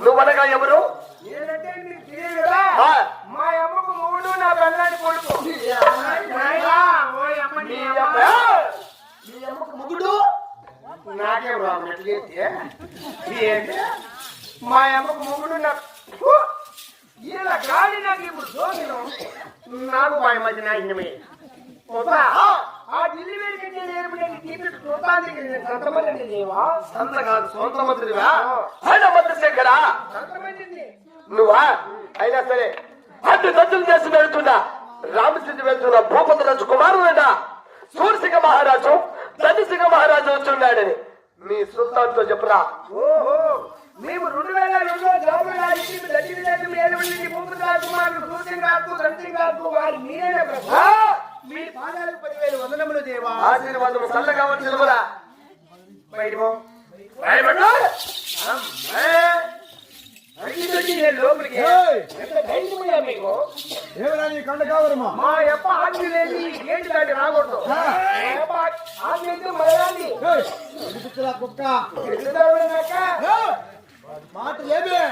నువ్వనగా ఎవరు. మా అమ్మకు మూడు నా పెళ్ళాన్ని కొడుకు. నీ నీ నీ ముగ్గుడు నాకేం రాదు ఎట్లయితే మా అమ్మకు మొగుడు నాకు ఫు! ఇలా గాలి నాకు ఇప్పుడు నాకు మా మధ్య నాశనమే. ఆ ఢిల్లీ వేడికి నేను టికెట్ చూడటానికి సంతమంది లేవా? సంత కాదు సొంత మంత్రివా ఆయన మంత్రి శంకరా సంతమంది నువ్వా? అయినా సరే అడ్డు దద్దులు చేసి వెళ్తున్నా రామచంద్ర వెళ్తున్న భూపతి రాజు కుమారుడైన సూర్యసింగ మహారాజు ధనుసింగ మహారాజు వచ్చున్నాడని మీ సుల్తాన్తో చెప్పురా. ఓహో మేము రెండు వేల రెండులో రాజకీయ దక్షిణ దేశం ఏర్పడింది భూపతి రాజకుమారుడు సూర్యం గారు రంజింగ్ గారు వారి మీరే ప్రభు పదివేలు వందనములు దేవా. ఆశీర్వాదం చల్లగా వచ్చి నిలబరా బయటపో బయటపడు. అడిగి నేను లోపలికి. ఎంత ధైర్యమయ్యా మీకు? ఏమరా నీ కండ కావరమా? మా యప్ప ఆజ్ఞ లేని ఏంటి దాన్ని రాకూడదు. మా యప్ప ఆజ్ఞ అయితే మలయాళి పిచ్చరా కుక్క. ఎదురుదాక మాట లేవే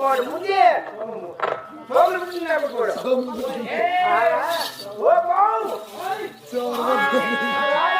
వాడు ముందే. కూడా. 我的妈呀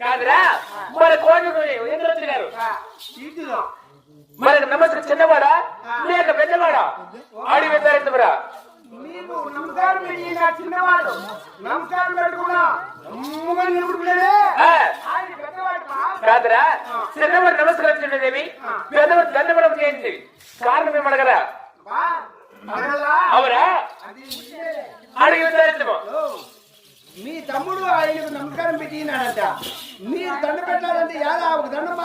కాదురా మన కోడలు వచ్చినారు ఇంటిలో మనకు నమస్కారం చిన్నవాడా లేక పెద్దవాడా? ఆడి వెళ్తారెందుకురా మీకు నమస్కారం పెట్టి నా చిన్నవాడు. నమస్కారం పెట్టుకున్నా అమ్ముగా నిలబడుకునేదే ఆయన పెద్దవాడు. కాదురా చిన్నవాడు నమస్కారం చేయదేవి పెద్దవాడు దండవడం చేయింది కారణం ఏమడగరా? అవురా? మీ తమ్ముడు ఆయనకు నమస్కారం పెట్టినాడంట మీరు దండ పెట్టాలంటే యాదా ఒక దండం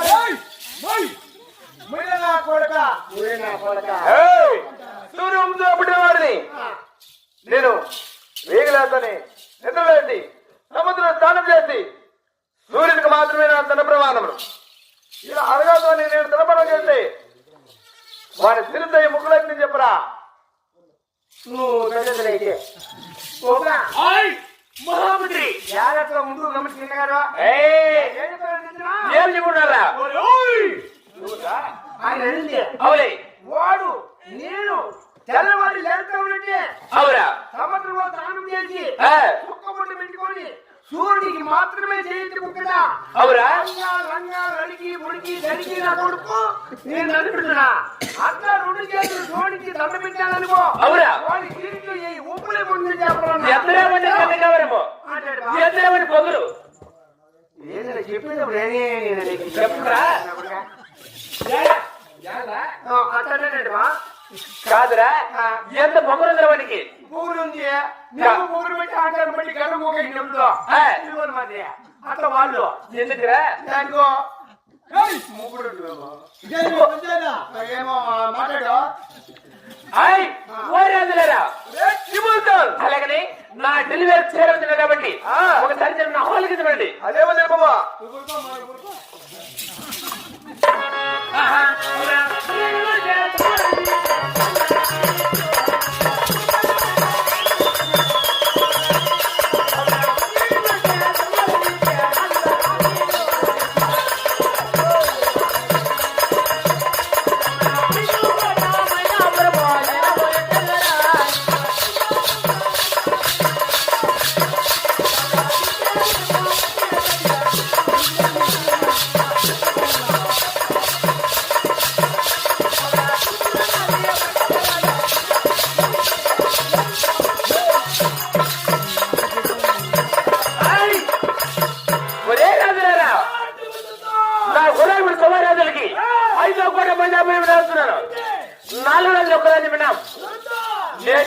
పుట్టినవాడిని నేను వేగలేదని నిద్రలేసి సముద్రం స్నానం చేసి సూర్యునికి మాత్రమే నా ధన ప్రమాణములు ఇలా అరగాతో నేను ధనపడం చేస్తే వారి సిరిదయ్య ముగ్గులని చెప్పరా? నువ్వు పెద్దదైతే పోగా మహామంత్రి. జాగ్రత్తగా ముందు గమనించినారా ఏం చెప్పున్నారా ఆయన అడిగింది అవులే. వాడు నేను లేస్తా ఉన్నట్టే అవురా. సముద్రంలో స్నానం చేసి కుక్క పెట్టుకొని సూర్యుడికి మాత్రమే చేయించి కుక్కడా అవురా రంగా రడికి ముడికి దడికి నా కొడుకు నేను నడిపిస్తున్నా అట్లా రెండు చేతులు సోడికి దండ పెట్టాననుకో అవురా వాడి ఉప్పులే ముందు ఎత్తరేమని కన్నకవరము ఎత్తరేమని పొగరు ఏదైనా చెప్పినప్పుడు నేనే చెప్పురా కాదురా ఎంత పొగరు వానికి నువ్వు పూలు పెట్టి ఆటాను బట్టి గడ్డ మూక ఇంట్లో ఆ. ఇదిగోని మరి అట్లా వాళ్ళు. ఎందుకురా? దానికో. ఏమో మాట్లాడు. ఆయ్ ఓరేందులేరా అలాగని నా డెలివరీ చేరవుతుంది కాబట్టి ఒకసారి నేను నా హాల్కి తినండి అదేమో బాబా.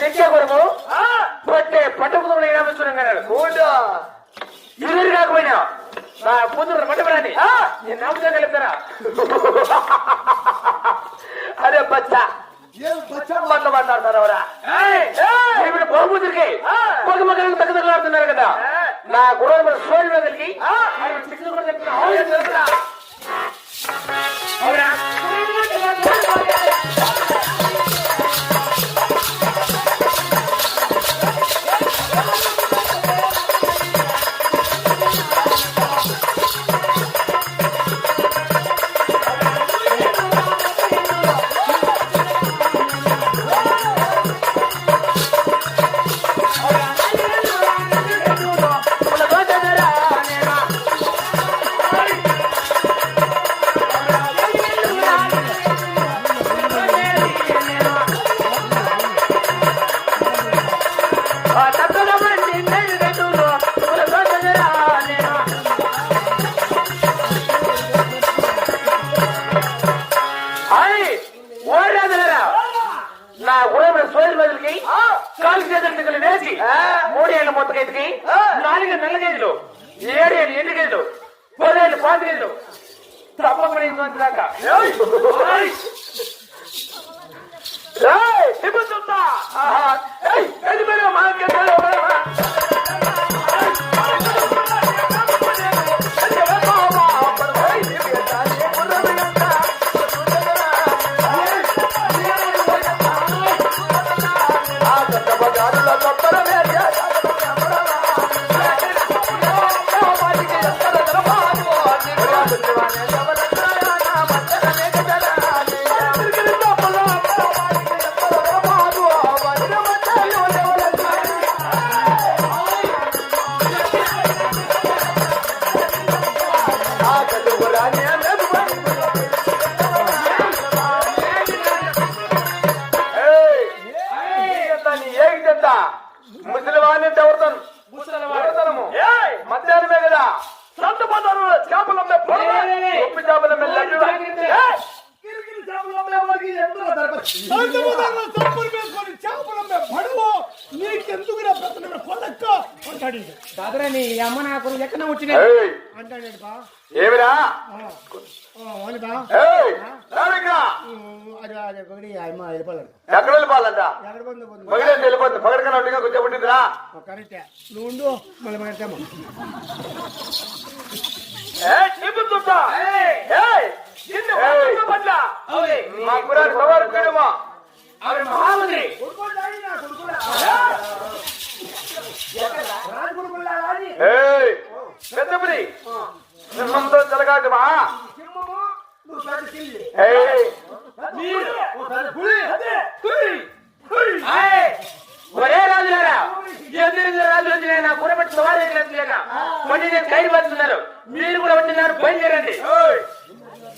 ఇచ్చే కొరకు పట్టే రామేశ్వరం గారు మూడు ఇరువురు కాకపోయినా. నా కూతురు పట్టుబడాలి నేను నామతో కలుపుతారా అరే బచ్చా. మళ్ళీ మాట్లాడతారు ఇప్పుడు బహుమతులకి ఒక మగలకు తగ్గదలాడుతున్నారు కదా. నా మీద సోల్ మీద మూడేళ్ళ మొత్త గేదికి నాలుగు నెలల గేదెలు ఏడేళ్ళు ఎండు గేదెలు పదేళ్ళు పాత గేదెలు. తప్పకుండా ఇంత దాకా. ముసలివాణి సంతముదర్లో చంపులు వేసుకొని చేపలు అమ్మే బడువు నీకెందుకురా పెత్తనమే కొడక్క అంటాడు. కాదురా నీ అమ్మ నాకు ఎక్కడ వచ్చిన అంటాడు బా. ఏమిరా? ఆ, ఆ, అవును బా. ఏయ్, రావిగ్రా. ఉమ్, అది అది ఒకటి అమ్మ వెళ్ళిపోలేదు. ఎక్కడ వెళ్ళిపోవాలంట? ఎక్కడ పొందు పొందు పగిలేసి వెళ్ళిపోతుంది? పగడకన్నా ఉంటే కొంచెం పుట్టిందిరా కరెక్టే. నువ్వు ఉండు మళ్ళీ మాట్లాడతాము. మహామంత్రి. ఏయ్ పెద్దపురి సింహంతో ఆయ్! ఒరే రాజులారా ఎదురు రాజు వచ్చిన నా కూరబెట్టిన వారు ఎక్కలేక కొన్ని నేను కైలు పడుతున్నారు. మీరు కూడా వచ్చినారు బయలుదేరండి.